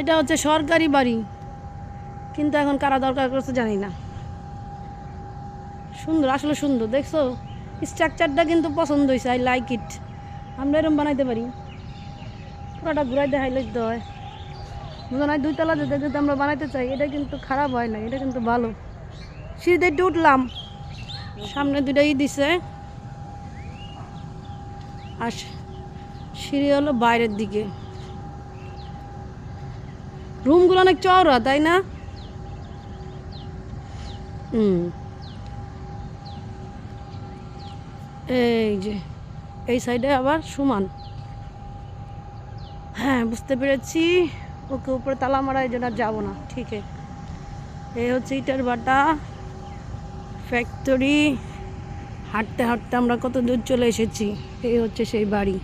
এটা হচ্ছে সরকারি বাড়ি। কিন্তু এখন কারা দরকার করছে জানি না। সুন্দর, আসলে সুন্দর, দেখছ? স্ট্রাকচারটা কিন্তু পছন্দ হয়েছে আই লাইক ইট আমরা এরকম বানাইতে পারি। পুরোটা ঘুরাই দেখাইলে তো হয়। বুঝো না দুইতলা যেতে যদি আমরা বানাইতে চাই, এটা কিন্তু খারাপ হয় না, এটা কিন্তু ভালো। সিঁড়িতে একটু উঠলাম। সামনে দুটাই দিছে। আর সিঁড়ি হলো বাইরের দিকে। রুমগুলো অনেক চওড়া, তাই না? এই যে, এই সাইডে আবার সমান। হ্যাঁ বুঝতে পেরেছি। ওকে উপরে তালা মারা, এই জন্য যাব না। ঠিক এই হচ্ছে ইটার বাটা। ফ্যাক্টরি। হাঁটতে হাঁটতে আমরা কত দূর চলে এসেছি। এই হচ্ছে সেই বাড়ি।